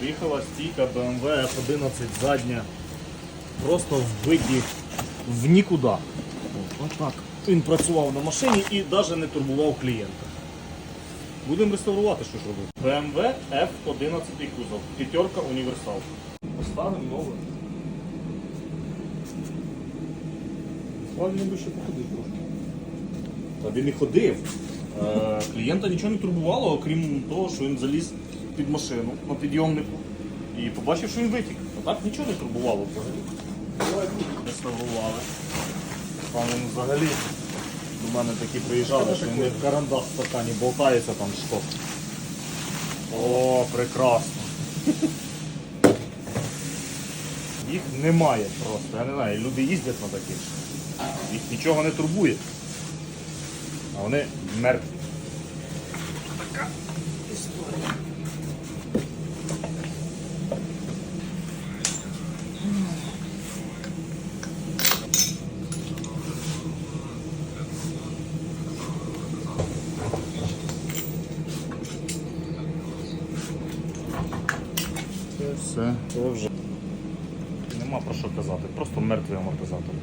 Приїхала стійка BMW F11 задня. Просто вбиті в нікуди. От, отак. Він працював на машині і навіть не турбував клієнта. Будемо реставрувати, що ж робити. BMW F11 кузов. П'ятерка універсал. Поставимо нове. Ладно, би ще походив трошки. Та він і ходив. Е, клієнта нічого не турбувало, окрім того, що він заліз під машину на підйомнику і побачив, що він витік. А так нічого не турбувало взагалі. Реставрували. Там він взагалі до мене такі приїжджали, що він як карандаш в стакані болтається там що. О, прекрасно. Їх немає просто. Я не знаю, люди їздять на таких. Їх нічого не турбує. А вони мертві. Така все, це вже нема про що казати, просто мертвий амортизатор.